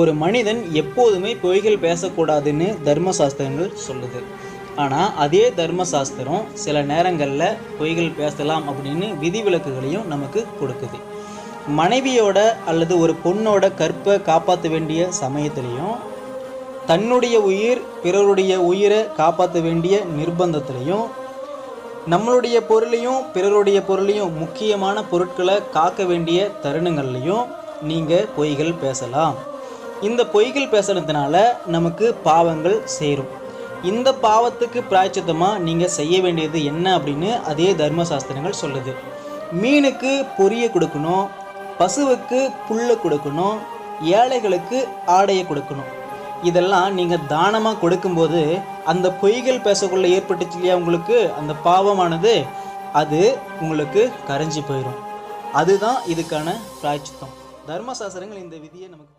ஒரு மனிதன் எப்போதுமே பொய்கள் பேசக்கூடாதுன்னு தர்மசாஸ்திரங்கள் சொல்லுது. ஆனால் அதே தர்மசாஸ்திரம் சில நேரங்களில் பொய்கள் பேசலாம் அப்படின்னு விதிவிலக்குகளையும் நமக்கு கொடுக்குது. மனைவியோட அல்லது ஒரு பொண்ணோட கற்பை காப்பாற்ற வேண்டிய சமயத்திலையும் தன்னுடைய உயிர் பிறருடைய உயிரை காப்பாற்ற வேண்டிய நிர்பந்தத்திலையும் நம்மளுடைய பொருளையும் பிறருடைய பொருளையும் முக்கியமான பொருட்களை காக்க வேண்டிய தருணங்கள்லையும் நீங்கள் பொய்கள் பேசலாம். இந்த பொய்கள் பேசுறதுனால நமக்கு பாவங்கள் சேரும். இந்த பாவத்துக்கு பிராய்ச்சித்தமாக நீங்கள் செய்ய வேண்டியது என்ன அப்படின்னு அதே தர்மசாஸ்திரங்கள் சொல்லுது. மீனுக்கு பொரிய கொடுக்கணும் பசுவுக்கு புல்லை கொடுக்கணும் ஏழைகளுக்கு ஆடையை கொடுக்கணும். இதெல்லாம் நீங்கள் தானமாக கொடுக்கும்போது அந்த பொய்கள் பேசக்குள்ளே ஏற்பட்டுச்சு இல்லையா உங்களுக்கு? அந்த பாவமானது அது உங்களுக்கு கரைஞ்சி போயிடும் அதுதான் இதுக்கான பிராய்ச்சித்தம். தர்மசாஸ்திரங்கள் இந்த விதியை நமக்கு